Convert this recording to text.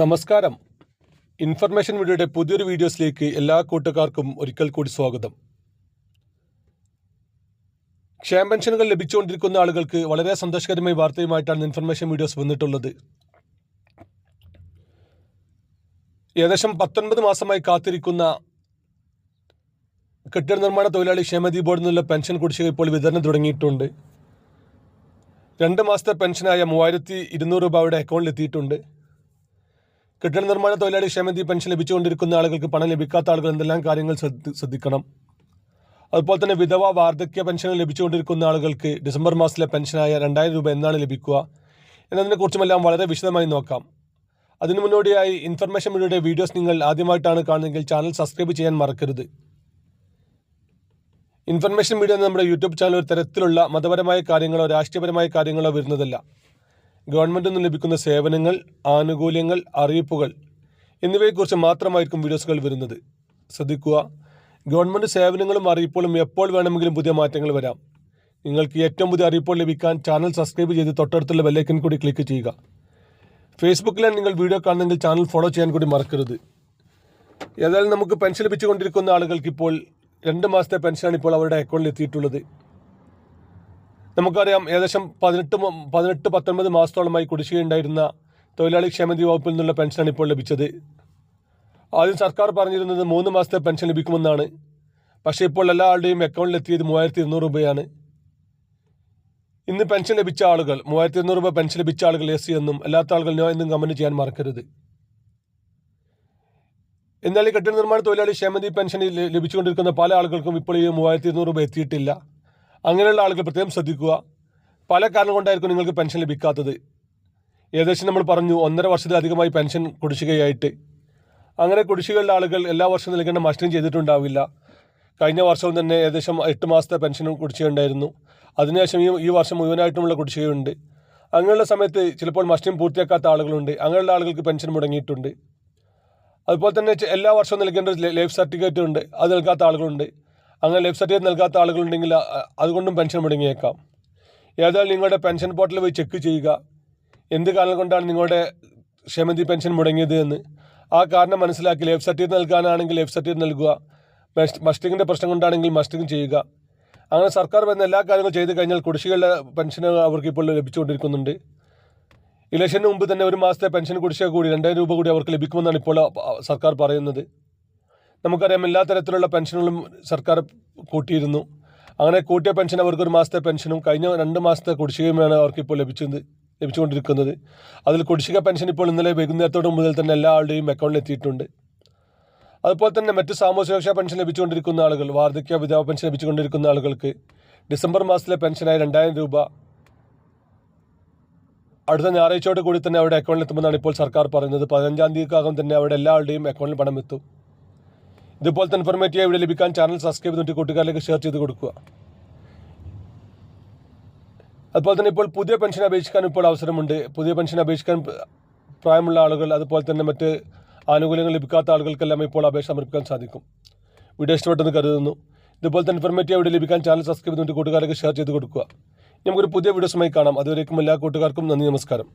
നമസ്കാരം. ഇൻഫർമേഷൻ വീഡിയോയുടെ പുതിയൊരു വീഡിയോസിലേക്ക് എല്ലാ കൂട്ടുകാർക്കും ഒരിക്കൽ കൂടി സ്വാഗതം. ക്ഷേമ പെൻഷനുകൾ ലഭിച്ചുകൊണ്ടിരിക്കുന്ന ആളുകൾക്ക് വളരെ സന്തോഷകരമായ വാർത്തയുമായിട്ടാണ് ഇൻഫർമേഷൻ വീഡിയോസ് വന്നിട്ടുള്ളത്. ഏകദേശം പത്തൊൻപത് മാസമായി കാത്തിരിക്കുന്ന കെട്ടിട നിർമ്മാണ തൊഴിലാളി ക്ഷേമനിധി ബോർഡിൽ നിന്നുള്ള പെൻഷൻ കുടിശ്ശിക ഇപ്പോൾ വിതരണം തുടങ്ങിയിട്ടുണ്ട്. രണ്ട് മാസത്തെ പെൻഷനായ മൂവായിരത്തി ഇരുന്നൂറ് രൂപ അവരുടെ അക്കൗണ്ടിൽ എത്തിയിട്ടുണ്ട് കെട്ടിട നിർമ്മാണ തൊഴിലാളി ക്ഷേമനിധി പെൻഷൻ ലഭിച്ചുകൊണ്ടിരിക്കുന്ന ആളുകൾക്ക് പണം ലഭിക്കാത്ത ആളുകൾ എന്തെല്ലാം കാര്യങ്ങൾ ശ്രദ്ധിക്കണം? അതുപോലെ തന്നെ വിധവ വാർദ്ധക്യ പെൻഷൻ ലഭിച്ചുകൊണ്ടിരിക്കുന്ന ആളുകൾക്ക് ഡിസംബർ മാസത്തിലെ പെൻഷനായ രണ്ടായിരം രൂപ എന്നാണ് ലഭിക്കുക. എന്നതിനെക്കുറിച്ചുമെല്ലാം വളരെ വിശദമായി നോക്കാം. അതിനു മുന്നോടിയായി ഇൻഫർമേഷൻ മീഡിയയുടെ വീഡിയോസ് നിങ്ങൾ ആദ്യമായിട്ടാണ് കാണുന്നതെങ്കിൽ ചാനൽ സബ്സ്ക്രൈബ് ചെയ്യാൻ മറക്കരുത്. ഇൻഫർമേഷൻ മീഡിയ എന്ന നമ്മുടെ യൂട്യൂബ് ചാനൽ ഒരു തരത്തിലുള്ള മതപരമായ കാര്യങ്ങളോ രാഷ്ട്രീയപരമായ കാര്യങ്ങളോ വരുന്നതല്ല. ഗവൺമെന്റിൽ നിന്ന് ലഭിക്കുന്ന സേവനങ്ങൾ ആനുകൂല്യങ്ങൾ അറിയിപ്പുകൾ എന്നിവയെക്കുറിച്ച് മാത്രമായിരിക്കും വീഡിയോസുകൾ വരുന്നത്. ശ്രദ്ധിക്കുക ഗവൺമെന്റ് സേവനങ്ങളും അറിയിപ്പുകളും എപ്പോൾ വേണമെങ്കിലും പുതിയ മാറ്റങ്ങൾ വരാം. നിങ്ങൾക്ക് ഏറ്റവും പുതിയ അറിയിപ്പുകൾ ലഭിക്കാൻ ചാനൽ സബ്സ്ക്രൈബ് ചെയ്ത് തൊട്ടടുത്തുള്ള ബെല്ലൈക്കൻ കൂടി ക്ലിക്ക് ചെയ്യുക. ഫേസ്ബുക്കിലാണ് നിങ്ങൾ വീഡിയോ കാണുന്നെങ്കിൽ ചാനൽ ഫോളോ ചെയ്യാൻ കൂടി മറക്കരുത്. ഏതായാലും നമുക്ക് പെൻഷൻ ലഭിച്ചുകൊണ്ടിരിക്കുന്ന ആളുകൾക്ക് ഇപ്പോൾ രണ്ട് മാസത്തെ പെൻഷനാണ് ഇപ്പോൾ അവരുടെ അക്കൗണ്ടിൽ എത്തിയിട്ടുള്ളത്. നമുക്കറിയാം ഏകദേശം പതിനെട്ട് പതിനെട്ട് പത്തൊൻപത് മാസത്തോളമായി കുടിശ്ശികയുണ്ടായിരുന്ന തൊഴിലാളി ക്ഷേമനിധി വകുപ്പിൽ നിന്നുള്ള പെൻഷനാണ് ഇപ്പോൾ ലഭിച്ചത്. ആദ്യം സർക്കാർ പറഞ്ഞിരുന്നത് മൂന്ന് മാസത്തെ പെൻഷൻ ലഭിക്കുമെന്നാണ്. പക്ഷേ ഇപ്പോൾ എല്ലാ ആളുടെയും അക്കൗണ്ടിൽ എത്തിയത് മൂവായിരത്തി ഇരുന്നൂറ് രൂപയാണ്. ഇന്ന് പെൻഷൻ ലഭിച്ച ആളുകൾ മൂവായിരത്തി ഇരുന്നൂറ് രൂപ പെൻഷൻ ലഭിച്ച ആളുകൾ എസ് സി എന്നും അല്ലാത്ത ആളുകൾ നോ എന്നും കമന്റ് ചെയ്യാൻ മറക്കരുത്. എന്നാൽ ഈ കെട്ടിട നിർമ്മാണ തൊഴിലാളി ക്ഷേമനിധി പെൻഷൻ ലഭിച്ചുകൊണ്ടിരിക്കുന്ന പല ആളുകൾക്കും ഇപ്പോൾ ഈ മൂവായിരത്തി ഇരുന്നൂറ് രൂപ എത്തിയിട്ടില്ല. അങ്ങനെയുള്ള ആളുകൾ പ്രത്യേകം ശ്രദ്ധിക്കുക. പല കാരണം കൊണ്ടായിരിക്കും നിങ്ങൾക്ക് പെൻഷൻ ലഭിക്കാത്തത്. ഏകദേശം നമ്മൾ പറഞ്ഞു ഒന്നര വർഷത്തിലധികമായി പെൻഷൻ കുടിശ്ശികയായിട്ട്. അങ്ങനെ കുടിശ്ശികയുള്ള ആളുകൾ എല്ലാ വർഷവും നൽകേണ്ട മസ്റ്റിംഗ് ചെയ്തിട്ടുണ്ടാവില്ല. കഴിഞ്ഞ വർഷവും തന്നെ ഏകദേശം എട്ട് മാസത്തെ പെൻഷനും കുടിശ്ശികയുണ്ടായിരുന്നു. അതിനുശേഷം ഈ ഈ വർഷം മുഴുവനായിട്ടുമുള്ള കുടിശ്ശികയുണ്ട്. അങ്ങനെയുള്ള സമയത്ത് ചിലപ്പോൾ മസ്റ്റിംഗ് പൂർത്തിയാക്കാത്ത ആളുകളുണ്ട്. അങ്ങനെയുള്ള ആളുകൾക്ക് പെൻഷൻ മുടങ്ങിയിട്ടുണ്ട്. അതുപോലെ തന്നെ എല്ലാ വർഷവും നൽകേണ്ട ലൈഫ് സർട്ടിഫിക്കറ്റ് ഉണ്ട്. അത് നൽകാത്ത ആളുകളുണ്ട്. അങ്ങനെ ലൈഫ് സർട്ടിഫിക്കറ്റ് നൽകാത്ത ആളുകളുണ്ടെങ്കിൽ അതുകൊണ്ടും പെൻഷൻ മുടങ്ങിയേക്കാം. ഏതായാലും നിങ്ങളുടെ പെൻഷൻ പോർട്ടലിൽ പോയി ചെക്ക് ചെയ്യുക. എന്ത് കാരണം കൊണ്ടാണ് നിങ്ങളുടെ ക്ഷേമനിധി പെൻഷൻ മുടങ്ങിയത് എന്ന്. ആ കാരണം മനസ്സിലാക്കി ലൈഫ് സർട്ടിഫിക്കറ്റ് നൽകാനാണെങ്കിൽ ലൈഫ് സർട്ടിഫിക്കറ്റ് നൽകുക. മസ്റ്റ് മസ്റ്റിങ്ങിന്റെ പ്രശ്നം കൊണ്ടാണെങ്കിൽ മസ്റ്റിങ് ചെയ്യുക. അങ്ങനെ സർക്കാർ വരുന്ന എല്ലാ കാര്യങ്ങളും ചെയ്ത് കഴിഞ്ഞാൽ കുടിശ്ശികളുടെ പെൻഷൻ അവർക്ക് ഇപ്പോൾ ലഭിച്ചുകൊണ്ടിരിക്കുന്നുണ്ട്. ഇലക്ഷന് മുമ്പ് തന്നെ ഒരു മാസത്തെ പെൻഷൻ കുടിശ്ശിക കൂടി രണ്ടായിരം രൂപ കൂടി അവർക്ക് ലഭിക്കുമെന്നാണ് ഇപ്പോൾ സർക്കാർ പറയുന്നത്. നമുക്കറിയാം എല്ലാ തരത്തിലുള്ള പെൻഷനുകളും സർക്കാർ കൂട്ടിയിരുന്നു. അങ്ങനെ കൂട്ടിയ പെൻഷൻ അവർക്ക് ഒരു മാസത്തെ പെൻഷനും കഴിഞ്ഞ രണ്ട് മാസത്തെ കുടിശ്ശികയുമാണ് അവർക്ക് ഇപ്പോൾ ലഭിച്ചത് ലഭിച്ചുകൊണ്ടിരിക്കുന്നത്. അതിൽ കുടിശ്ശിക പെൻഷൻ ഇപ്പോൾ ഇന്നലെ വൈകുന്നേരത്തോട് മുതൽ തന്നെ എല്ലാ ആളുടെയും അക്കൗണ്ടിൽ എത്തിയിട്ടുണ്ട്. അതുപോലെ തന്നെ മറ്റ് സാമൂഹ്യ സുരക്ഷാ പെൻഷൻ ലഭിച്ചുകൊണ്ടിരിക്കുന്ന ആളുകൾ വാർദ്ധക്യ വിധവ പെൻഷൻ ലഭിച്ചുകൊണ്ടിരിക്കുന്ന ആളുകൾക്ക് ഡിസംബർ മാസത്തിലെ പെൻഷനായി രണ്ടായിരം രൂപ അടുത്ത ഞായറാഴ്ചയോട് കൂടി തന്നെ അവരുടെ അക്കൗണ്ടിൽ എത്തുമെന്നാണ് ഇപ്പോൾ സർക്കാർ പറയുന്നത്. പതിനഞ്ചാം തീയതിക്കകം തന്നെ അവരുടെ എല്ലാ ആളുടെയും അക്കൗണ്ടിൽ പണം എത്തും. ഇതുപോലത്തെ ഇൻഫർമേറ്റീവ് ഇവിടെ ലഭിക്കാൻ ചാനൽ സബ്സ്ക്രൈബ് ചെയ്തിട്ട് കൂട്ടുകാരിലേക്ക് ഷെയർ ചെയ്ത് കൊടുക്കുക. അതുപോലെ തന്നെ ഇപ്പോൾ പുതിയ പെൻഷൻ അപേക്ഷിക്കാൻ ഇപ്പോൾ അവസരമുണ്ട്. പുതിയ പെൻഷൻ അപേക്ഷിക്കാൻ പ്രായമുള്ള ആളുകൾ അതുപോലെ തന്നെ മറ്റ് ആനുകൂല്യങ്ങൾ ലഭിക്കാത്ത ആളുകൾക്കെല്ലാം ഇപ്പോൾ അപേക്ഷ സമർപ്പിക്കാൻ സാധിക്കും. വീഡിയോ ഇഷ്ടപ്പെട്ടെന്ന് കരുതുന്നു. ഇതുപോലത്തെ ഇൻഫർമേറ്റീവ് വീഡിയോ ലഭിക്കാൻ ചാനൽ സബ്സ്ക്രൈബ് ചെയ്തിട്ട് കൂട്ടുകാർക്ക് ഷെയർ ചെയ്ത് കൊടുക്കുക. നമുക്കൊരു പുതിയ വീഡിയോസുമായി കാണാം. അതുവരേക്കും എല്ലാ കൂട്ടുകാർക്കും നന്ദി നമസ്കാരം.